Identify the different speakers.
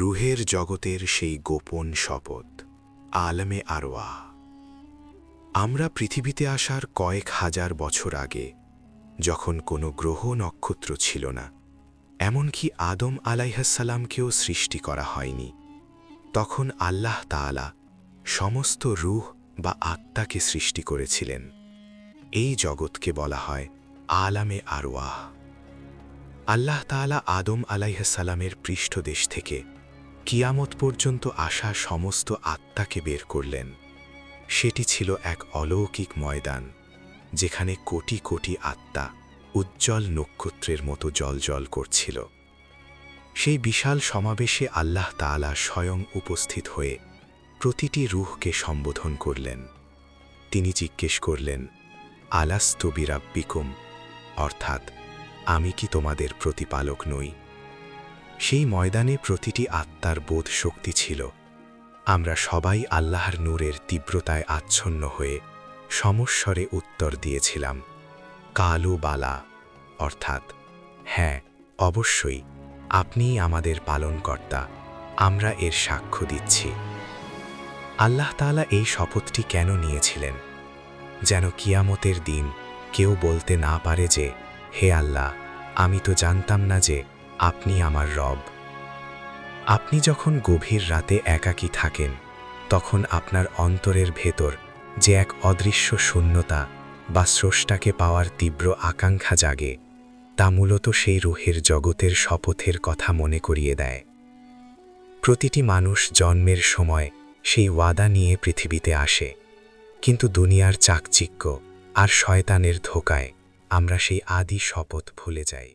Speaker 1: রুহের জগতের সেই গোপন শপথ, আলমে আরোয়া আমরা পৃথিবীতে আসার কয়েক হাজার বছর আগে, যখন কোনো গ্রহ নক্ষত্র ছিল না, এমনকি আদম আলাইহাসাল্লামকেও সৃষ্টি করা হয়নি, তখন আল্লাহ তাআলা সমস্ত রুহ বা আত্মাকে সৃষ্টি করেছিলেন। এই জগৎকে বলা হয় আলামে আরওয়াহ আল্লাহ তাআলা আদম আলাইহাসাল্লামের পৃষ্ঠদেশ থেকে কিয়ামত পর্যন্ত আসা সমস্ত আত্মাকে বের করলেন। সেটি ছিল এক অলৌকিক ময়দান, যেখানে কোটি কোটি আত্মা উজ্জ্বল নক্ষত্রের মতো জলজল করছিল। সেই বিশাল সমাবেশে আল্লাহ তাআলা স্বয়ং উপস্থিত হয়ে প্রতিটি রুহকে সম্বোধন করলেন। তিনি জিজ্ঞেস করলেন, আলাস্তু বিরাব্বিকুম? অর্থাৎ, আমি কি তোমাদের প্রতিপালক নই? সেই ময়দানে প্রতিটি আত্মার বোধ শক্তি ছিল। আমরা সবাই আল্লাহর নূরের তীব্রতায় আচ্ছন্ন হয়ে সমস্বরে উত্তর দিয়েছিলাম, কালু বালা। অর্থাৎ হ্যাঁ অবশ্যই, আপনিই আমাদের পালনকর্তা, আমরা এর সাক্ষ্য দিচ্ছি। আল্লাহ তাআলা এই শপথটি কেন নিয়েছিলেন? যেন কিয়ামতের দিন কেউ বলতে না পারে যে, হে আল্লাহ, আমি তো জানতাম না যে আপনি আমার রব। আপনি যখন গভীর রাতে একাকী থাকেন, তখন আপনার অন্তরের ভেতর যে এক অদৃশ্য শূন্যতা বা স্রষ্টাকে পাওয়ার তীব্র আকাঙ্ক্ষা জাগে, তা মূলত সেই রুহের জগতের শপথের কথা মনে করিয়ে দেয়। প্রতিটি মানুষ জন্মের সময় সেই ওয়াদা নিয়ে পৃথিবীতে আসে, কিন্তু দুনিয়ার চাকচিক্য আর শয়তানের ধোকায় আমরা সেই আদি শপথ ভুলে যাই।